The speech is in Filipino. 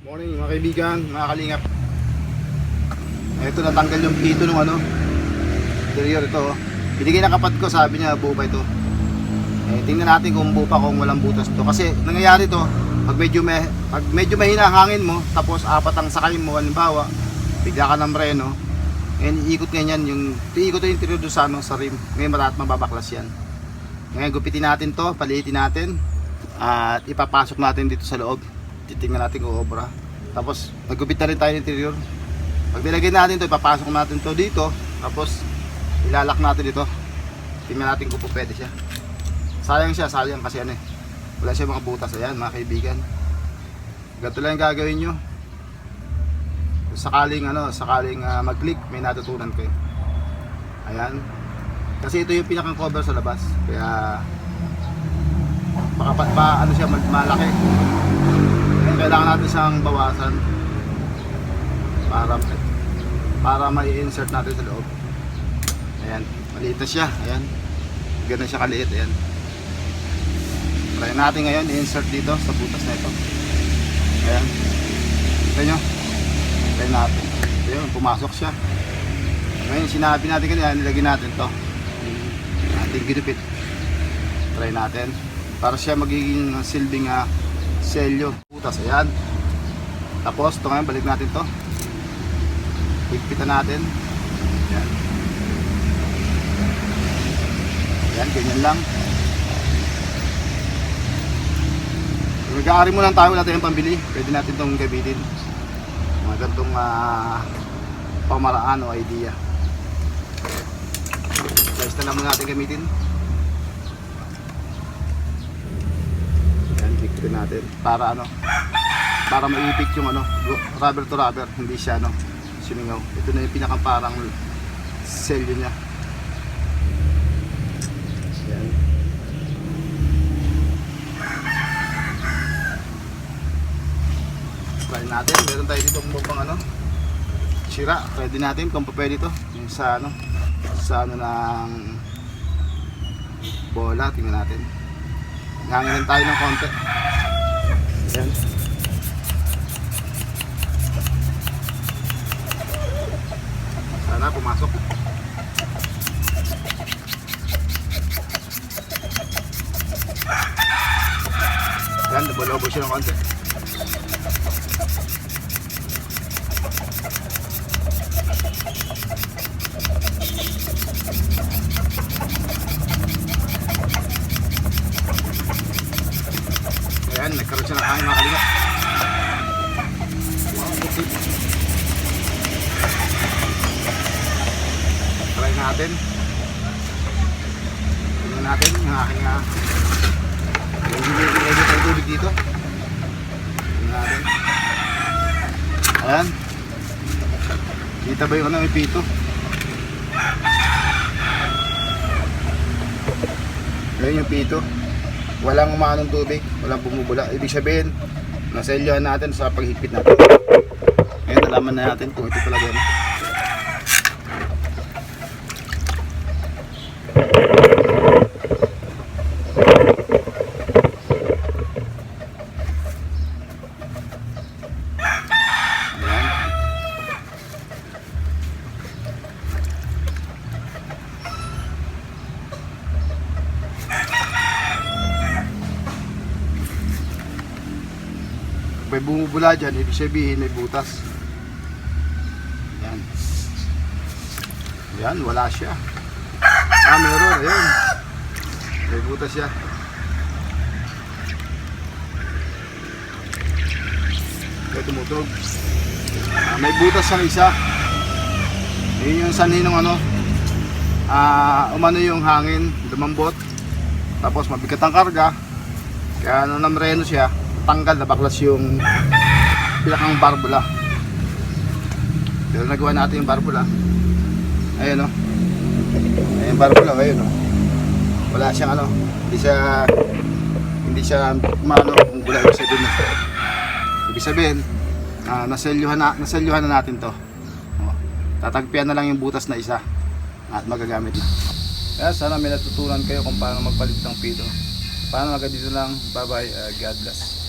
Morning mga kaibigan, mga kalingap. Ito natanggal yung pito ng ano. Interior ito. oh. Binigay ng kapat ko, sabi niya buo pa ito. Eh, tingnan natin kung buo pa kung walang butas to. Kasi nangyayari to, pag medyo, may, pag medyo mahina ang hangin mo, tapos apat ang sakay mo, halimbawa, bigla ka ng breno, ngayon iikot ganyan yung, iikot yung interior doon sa, ano, sa rim. Ngayon matat mababaklas yan. Ngayon gupitin natin to, paliitin natin, at ipapasok natin dito sa loob. Titingnan natin kung obra. Tapos naggupit na rin tayo ng interior. Pag nilagay natin to, ipapasok natin to dito. Tapos ilalak natin dito. Tingnan natin kung pwede siya. Sayang siya, sayang kasi ano eh. Wala siya mga butas. Ayan mga kaibigan. Ganito lang gagawin nyo. Sakaling ano, sakaling ah, mag-click, may natutunan kayo. Ayan. Kasi ito yung pinakang cover sa labas. Kaya baka pa, pa ano siya mal- malaki. Kailangan natin siyang bawasan para para mai-insert natin sa loob. Ayan, maliit na siya. Ayan. Ganun siya kaliit. Ayan. Try natin ngayon i-insert dito sa butas na ito. Ayan. Kita nyo? Try natin. Ayan, pumasok siya. Ngayon, sinabi natin kanina, nilagay natin to. Ating ginupit. Try natin. Para siya magiging silbing uh, selyo. Butas, ayan. Tapos, ito ngayon, balik natin to. Higpitan natin. Ayan. Ayan, ganyan lang. Mag-aari mo lang tayo, wala tayong pambili. Pwede natin itong gamitin. Mga gantong ah, pamaraan o idea. Guys, na lang muna natin gamitin. Higpitan natin. Para ano, para maipit yung ano, rubber to rubber, hindi siya ano, siningaw. Ito na yung pinakang parang selyo niya. Ayan. Try natin, meron tayo dito pang ano, sira. Din natin kung pa pwede to. Yung sa ano, sa ano ng bola, tingnan natin. Hangin tayo ng konti. Ayan. Sana pumasok. Ayan, nabalobo siya ng konti. Ayan, nagkaroon siya ng hangin mga kalinga. Wow, puti. Try natin. Tingnan natin yung aking uh, yung ginigil ng tubig dito. Natin. Ayan. Kita ba yung ano, yung pito? Ayan yung pito. Walang umanong tubig, walang bumubula. Ibig sabihin, naselyohan natin sa paghigpit natin. Ngayon, nalaman na natin kung ito talaga may bumubula dyan, ibig sabihin may butas. Yan. Yan, wala siya. Ah, meron, ayun. May butas siya. Kaya tumutunog. Ah, may butas sa isa. Yun yung sanhi ng ano. Ah, umano yung hangin, lumambot. Tapos mabigat ang karga. Kaya ano namreno siya, tanggal na baklas yung pinakang barbula. Pero nagawa natin yung barbula. Ayun o. Ayun yung barbula, ayun o. Wala siyang ano, hindi siya hindi siya mano kung gula ibig sabihin na. Ibig sabihin, ah, naselyuhan na, naselyuhan na natin to. O, tatagpian na lang yung butas na isa at magagamit na. Kaya sana may natutunan kayo kung paano magpalit ng pito. Paano agad dito lang. Bye bye. God bless.